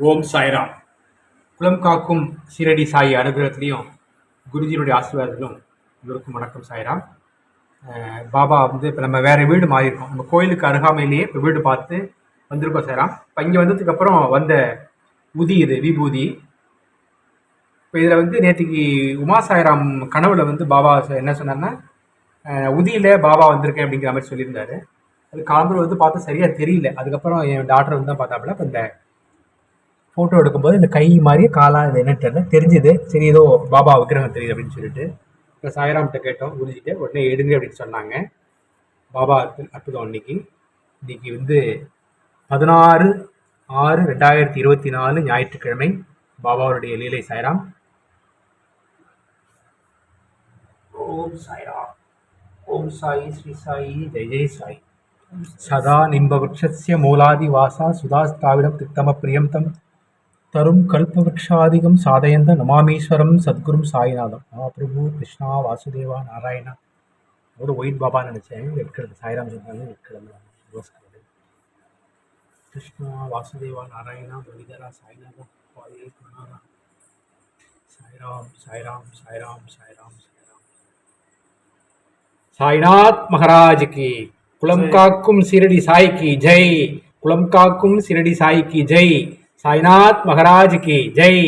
ஓம் சாய்ராம். குலம் காக்கும் சீரடி சாய் அனுகிரகத்துலேயும் குருஜியினுடைய ஆசீர்வாதத்திலும் இவருக்கும் வணக்கம் சாய்ராம். பாபா வந்து இப்போ நம்ம வேறு வீடு மாறியிருக்கோம். நம்ம கோயிலுக்கு அருகாமையிலேயே இப்போ வீடு பார்த்து வந்திருக்கோம் சாய்ராம். இப்போ இங்கே வந்ததுக்கப்புறம் வந்த உதி இது விபூதி. இப்போ இதில் வந்து நேற்றுக்கு உமா சாய்ராம் கனவுல வந்து பாபா சொ- என்ன சொன்னார்னா உதியில் பாபா வந்திருக்கேன் அப்படிங்கிற மாதிரி சொல்லியிருந்தாரு. அது காலம்புற வந்து பார்த்தா சரியாக தெரியல. அதுக்கப்புறம் என் டாக்டர் வந்து தான் பார்த்தாப்புல. இப்போ இந்த ஃபோட்டோ எடுக்கும்போது இந்த கை மாதிரியே காலாக இது என்னன்னு தெரியல தெரிஞ்சுது. சரி ஏதோ பாபா விக்கிரகம் தெரியுது அப்படின்னு சொல்லிட்டு. இப்போ சாய்ராம்கிட்ட கேட்டோம். குருஜிகிட்ட உடனே எடுங்க அப்படின்னு சொன்னாங்க. பாபா அற்புதம் அன்னைக்கு. இன்னைக்கு வந்து பதினாறு ஆறு ரெண்டாயிரத்தி இருபத்தி நாலு ஞாயிற்றுக்கிழமை பாபாவுடைய லீலை சாய்ராம். ஓம் சாய்ராம். ஓம் சாயி ஸ்ரீ சாயி. ஜெய் ஜெய் சாய். சதா நிம்பவிருஷசிய மூலாதி வாசா சுதாஸ்தாவிடம் தித்தம பிரியம் தம் தரும் கல்பவృక్షாதிகம் சாதயந்த நமாமீஸ்வரம் சத்குரும் சாய்நாதம். மகாபிரபு கிருஷ்ணா வாசுதேவா நாராயணா. ஒரு ஒயிட் பாபா நினச்சேன். கலர் சாய்ராம் சொன்னாங்க கலர் கிருஷ்ணா வாசுதேவா நாராயணா முரளிதரா சாய்நாதா பாயே குணாரா சாய்ராம் சாய்ராம் சாய்ராம் சாய்ராம் சாய்ராம். சாய்நாத் மகாராஜ் கி. குலம் காக்கும் சிரடி சாய் கி. ஜெய். குலம் காக்கும் சிரடி சாய் கி. ஜெய். சாய்நாத் மகாராஜ் கி ஜெய்